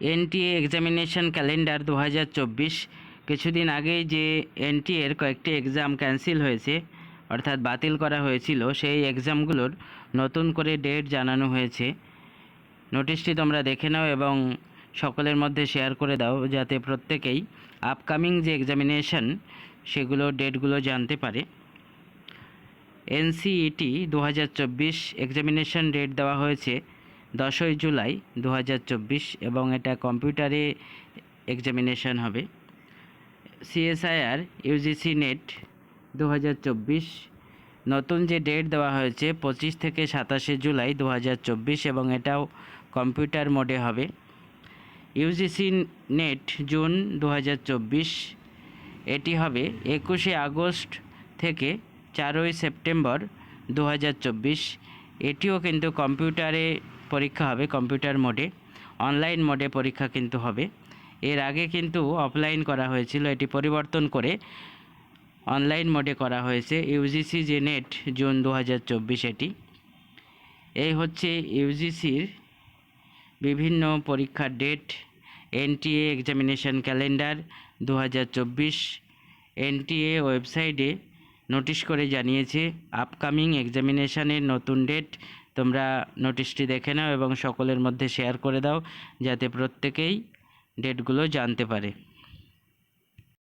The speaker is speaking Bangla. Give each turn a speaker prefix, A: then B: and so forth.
A: এনটিএ এক্সামিনেশন ক্যালেন্ডার দু হাজার চব্বিশ। কিছুদিন আগেই যে এনটিএর কয়েকটি এক্সাম ক্যান্সেল হয়েছে, অর্থাৎ বাতিল করা হয়েছিল, সেই এক্সামগুলোর নতুন করে ডেট জানানো হয়েছে। নোটিশটি তোমরা দেখে নাও এবং সকলের মধ্যে শেয়ার করে দাও, যাতে প্রত্যেকেই আপকামিং যে এক্সামিনেশন সেগুলো ডেটগুলো জানতে পারে। এনসিইটি দু হাজার চব্বিশ এক্সামিনেশন ডেট দেওয়া হয়েছে। দশই জুলাই দু হাজার চব্বিশ এবং এটা কম্পিউটারে এক্সামিনেশন হবে। সিএসআইআর ইউজিসি নেট দু হাজার চব্বিশ, নতুন যে ডেট দেওয়া হয়েছে পঁচিশ থেকে সাতাশে জুলাই দু হাজার চব্বিশ এবং এটাও কম্পিউটার মোডে হবে। ইউজিসি নেট জুন দু হাজার চব্বিশ, এটি হবে একুশে আগস্ট থেকে চারই সেপ্টেম্বর দু হাজার চব্বিশ। এটিও কিন্তু কম্পিউটারে পরীক্ষা হবে কম্পিউটার মোডে, অনলাইন মোডে পরীক্ষা কিন্তু হবে। এর আগে কিন্তু অফলাইন করা হয়েছিল, এটি পরিবর্তন করে অনলাইন মোডে করা হয়েছে ইউজিসি যে নেট জুন দু হাজার চব্বিশ এটি। এই হচ্ছে ইউজিসির বিভিন্ন পরীক্ষার ডেট এনটিএ এক্সামিনেশন ক্যালেন্ডার দু হাজার চব্বিশ। এনটিএ ওয়েবসাইটে নোটিশ করে জানিয়েছে আপকামিং এক্সামিনেশানের নতুন ডেট তোমরা নোটিশটি দেখে নাও এবং সকলের মধ্যে শেয়ার করে দাও, যাতে প্রত্যেকেই ডেটগুলো জানতে পারে।